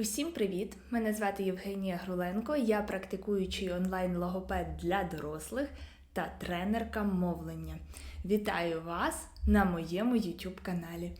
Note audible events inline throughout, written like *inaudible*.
Усім привіт! Мене звати Євгенія Груленко. Я практикуючий онлайн-логопед для дорослих та тренерка мовлення. Вітаю вас на моєму YouTube каналі.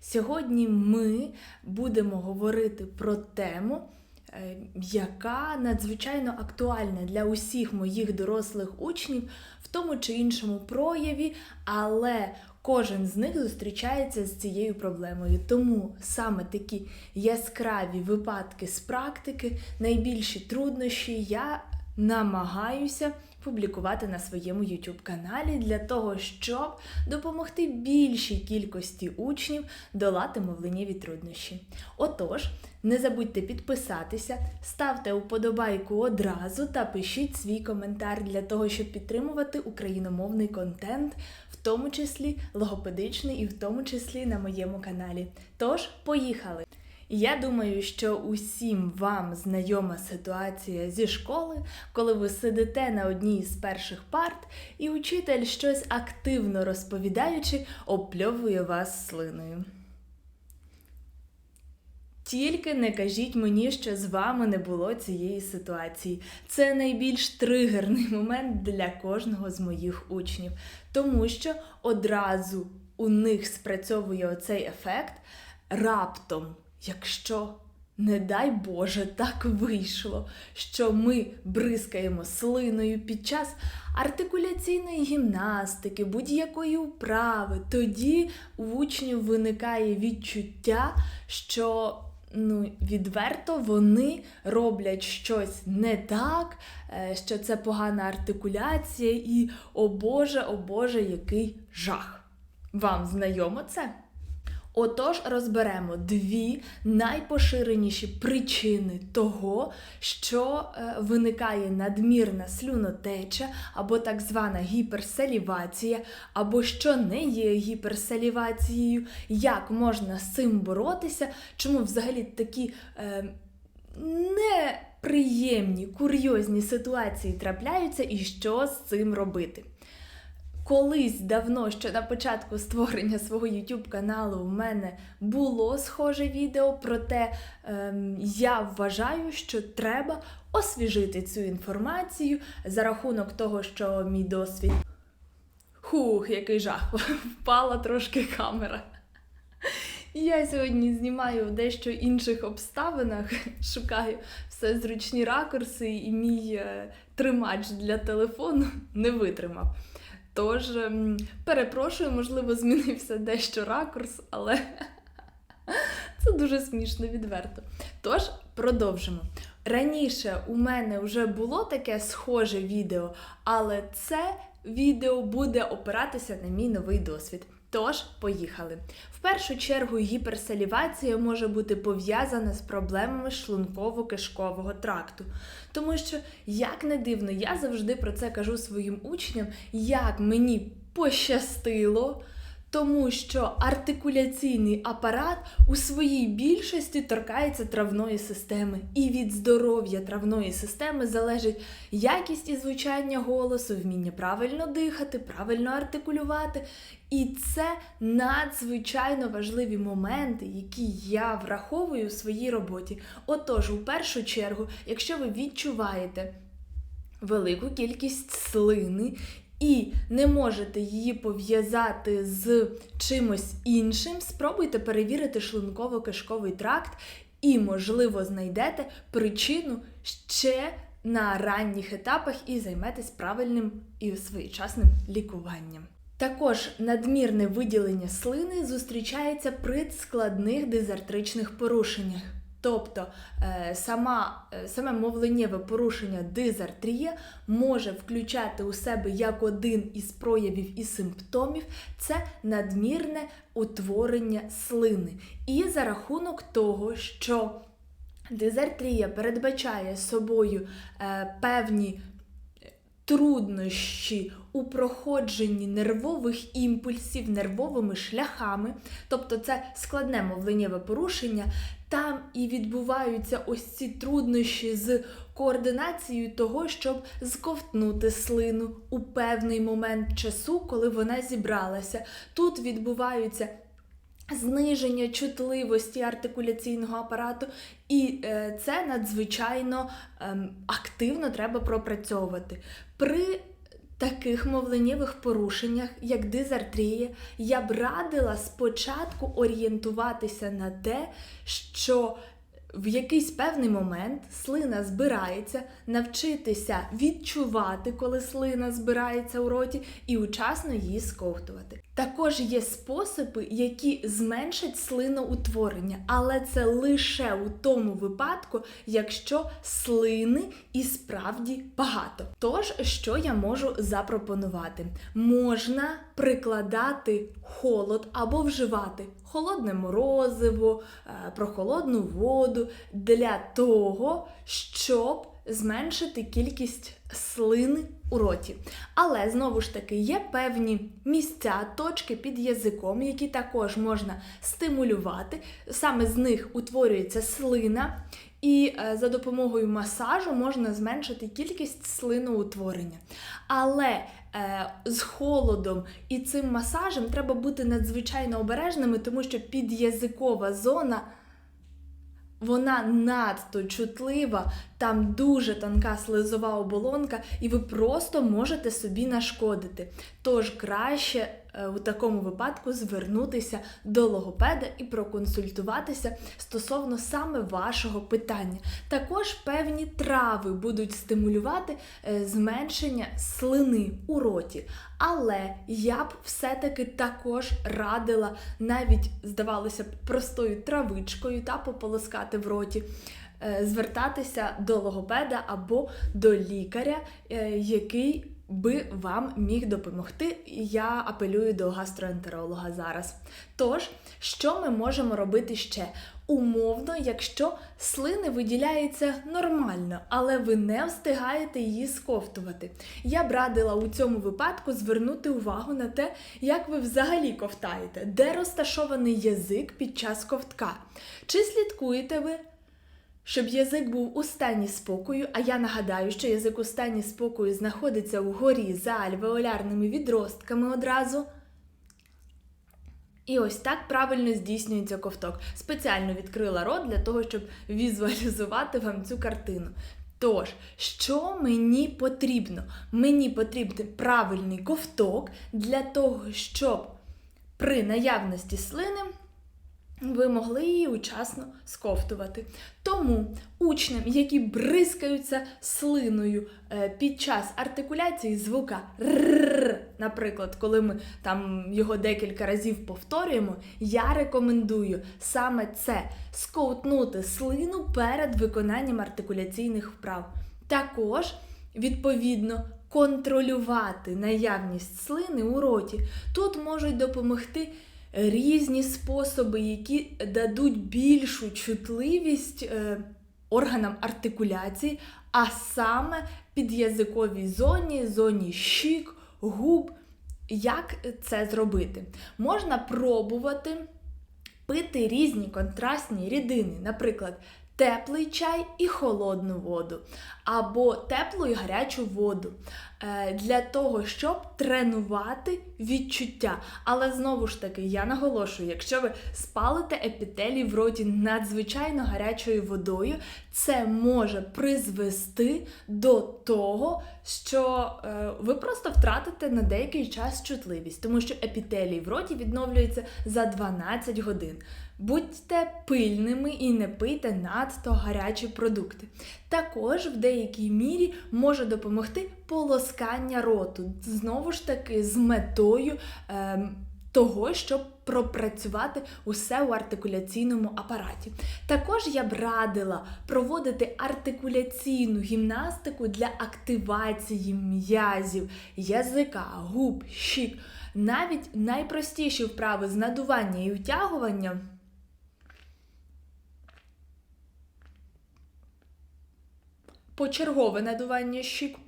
Сьогодні ми будемо говорити про тему, е, яка надзвичайно актуальна для усіх моїх дорослих учнів в тому чи іншому прояві, але кожен з них зустрічається з цією проблемою. Тому саме такі яскраві випадки з практики, найбільші труднощі я намагаюся публікувати на своєму YouTube каналі для того, щоб допомогти більшій кількості учнів долати мовленнєві труднощі. Отож, не забудьте підписатися, ставте уподобайку одразу та пишіть свій коментар для того, щоб підтримувати україномовний контент, в тому числі логопедичний і в тому числі на моєму каналі. Тож, поїхали! Я думаю, що усім вам знайома ситуація зі школи, коли ви сидите на одній з перших парт, і учитель щось активно розповідаючи, опльовує вас слиною. Тільки не кажіть мені, що з вами не було цієї ситуації. Це найбільш тригерний момент для кожного з моїх учнів, тому що одразу у них спрацьовує оцей ефект раптом, якщо. Не дай Боже, так вийшло, що ми бризкаємо слиною під час артикуляційної гімнастики, будь-якої вправи. Тоді у учнів виникає відчуття, що ну, відверто вони роблять щось не так, е, що це погана артикуляція, і о Боже, о Боже, який жах. Вам знайомо це? Отож, розберемо дві найпоширеніші причини того, що е, виникає надмірна слюнотеча, або так звана гіперсалівація, або що не є гіперсалівацією, як можна з цим боротися, чому взагалі такі е, неприємні, курйозні ситуації трапляються, і що з цим робити. Колись давно, ще на початку створення свого YouTube каналу, у мене було схоже відео, проте ем, я вважаю, що треба освіжити цю інформацію за рахунок того, що мій досвід. Хух, який жах! *laughs* Впала трошки камера. Я сьогодні знімаю в дещо інших обставинах, *laughs* шукаю все зручні ракурси, і мій е, тримач для телефону не витримав. Тож, ем, перепрошую, можливо, змінився дещо ракурс, але *laughs* це дуже смішно відверто. Тож, продовжимо. Раніше у мене вже було таке схоже відео, але це відео буде опиратися на мій новий досвід. Тож, поїхали. В першу чергу гіперсалівація може бути пов'язана з проблемами шлунково-кишкового тракту. Тому що, як не дивно, я завжди про це кажу своїм учням, як мені пощастило. Тому що артикуляційний апарат у своїй більшості торкається травної системи, і від здоров'я травної системи залежить якість і звучання голосу, вміння правильно дихати, правильно артикулювати. І це надзвичайно важливі моменти, які я враховую у своїй роботі. Отож, у першу чергу, якщо ви відчуваєте велику кількість слини і не можете її пов'язати з чимось іншим, спробуйте перевірити шлунково-кишковий тракт і, можливо, знайдете причину ще на ранніх етапах і займетесь правильним і своєчасним лікуванням. Також надмірне виділення слини зустрічається при складних дизартричних порушеннях. Тобто е, сама, е, саме мовленнєве порушення дизартрія може включати у себе як один із проявів і симптомів це надмірне утворення слини. І за рахунок того, що дизартрія передбачає собою е, певні труднощі у проходженні нервових імпульсів нервовими шляхами, тобто це складне мовленнєве порушення, там і відбуваються ось ці труднощі з координацією того, щоб зковтнути слину у певний момент часу, коли вона зібралася. Тут відбуваються зниження чутливості артикуляційного апарату, і е, це надзвичайно ем, активно треба пропрацьовувати. При таких мовленнєвих порушеннях, як дизартрія, я б радила спочатку орієнтуватися на те, що в якийсь певний момент слина збирається, навчитися відчувати, коли слина збирається у роті, і учасно її сковтувати. Також є способи, які зменшать слиноутворення, але це лише у тому випадку, якщо слини і справді багато. Тож, що я можу запропонувати? Можна прикладати холод або вживати холодне морозиво, е, прохолодну воду для того, щоб зменшити кількість слини у роті. Але знову ж таки є певні місця, точки під язиком, які також можна стимулювати. Саме з них утворюється слина, і е, за допомогою масажу можна зменшити кількість слиноутворення. Але е, з холодом і цим масажем треба бути надзвичайно обережними, тому що під'язикова зона. Вона надто чутлива, там дуже тонка слизова оболонка, і ви просто можете собі нашкодити. Тож краще у такому випадку звернутися до логопеда і проконсультуватися стосовно саме вашого питання. Також певні трави будуть стимулювати е, зменшення слини у роті. Але я б все-таки також радила навіть, здавалося б, простою травичкою та пополоскати в роті. е, Звертатися до логопеда або до лікаря, е, який би вам міг допомогти. Я апелюю до гастроентеролога зараз. Тож, що ми можемо робити ще? Умовно, якщо слини виділяється нормально, але ви не встигаєте її сковтувати. Я б радила у цьому випадку звернути увагу на те, як ви взагалі ковтаєте, де розташований язик під час ковтка. Чи слідкуєте ви щоб язик був у стані спокою, а я нагадаю, що язик у стані спокою знаходиться вгорі за альвеолярними відростками одразу. І ось так правильно здійснюється ковток. Спеціально відкрила рот для того, щоб візуалізувати вам цю картину. Тож, що мені потрібно? Мені потрібен правильний ковток для того, щоб при наявності слини ви могли її учасно сковтувати. Тому учням, які бризкаються слиною е, під час артикуляції звука р, наприклад, коли ми там його декілька разів повторюємо, я рекомендую саме це сковтнути слину перед виконанням артикуляційних вправ. Також, відповідно, контролювати наявність слини у роті. Тут можуть допомогти різні способи, які дадуть більшу чутливість е, органам артикуляції, а саме під'язиковій зоні, зоні щік, губ. Як це зробити? Можна пробувати пити різні контрастні рідини, наприклад, теплий чай і холодну воду, або теплу і гарячу воду е, для того, щоб тренувати відчуття. Але знову ж таки, я наголошую, якщо ви спалите епітелій в роті надзвичайно гарячою водою, це може призвести до того, що е, ви просто втратите на деякий час чутливість, тому що епітелій в роті відновлюється за 12 годин. Будьте пильними і не пийте надто гарячі продукти. Також в деякій мірі може допомогти полоскання роту, знову ж таки, з метою. Е, того, щоб пропрацювати усе у артикуляційному апараті. Також я б радила проводити артикуляційну гімнастику для активації м'язів, язика, губ, щік. Навіть найпростіші вправи з надування і утягування. Почергове надування щік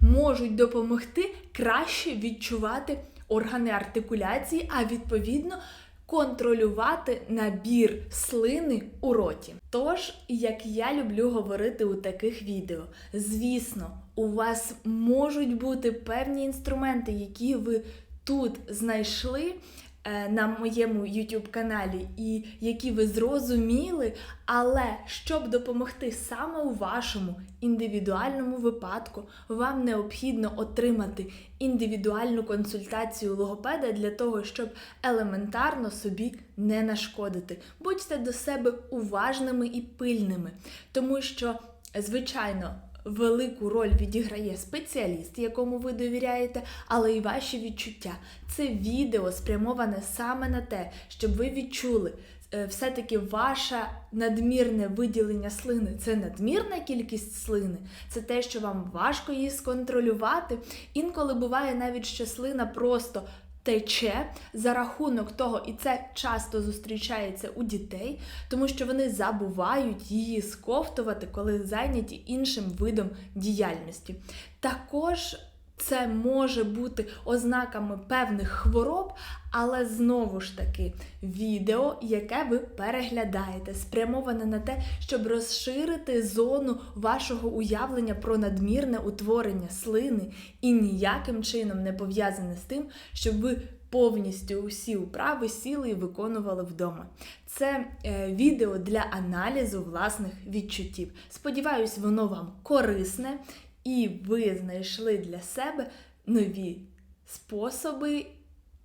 можуть допомогти краще відчувати органи артикуляції, а відповідно контролювати набір слини у роті. Тож, як я люблю говорити у таких відео, звісно, у вас можуть бути певні інструменти, які ви тут знайшли. Е, на моєму YouTube каналі і які ви зрозуміли, але щоб допомогти саме у вашому індивідуальному випадку, вам необхідно отримати індивідуальну консультацію логопеда для того, щоб елементарно собі не нашкодити. Будьте до себе уважними і пильними, тому що, звичайно, велику роль відіграє спеціаліст, якому ви довіряєте, але і ваші відчуття. Це відео спрямоване саме на те, щоб ви відчули. е, Все-таки ваше надмірне виділення слини це надмірна кількість слини, це те, що вам важко її сконтролювати. Інколи буває навіть, що слина просто тече за рахунок того, і це часто зустрічається у дітей, тому що вони забувають її сковтувати, коли зайняті іншим видом діяльності. Також це може бути ознаками певних хвороб, але знову ж таки відео, яке ви переглядаєте, спрямоване на те, щоб розширити зону вашого уявлення про надмірне утворення слини і ніяким чином не пов'язане з тим, щоб ви повністю усі вправи сіли і виконували вдома. Це е, відео для аналізу власних відчуттів. Сподіваюсь, воно вам корисне і ви знайшли для себе нові способи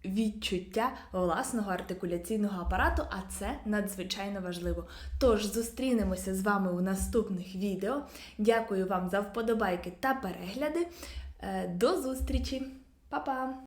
відчуття власного артикуляційного апарату, а це надзвичайно важливо. Тож зустрінемося з вами у наступних відео. Дякую вам за вподобайки та перегляди. Е, До зустрічі! Па-па!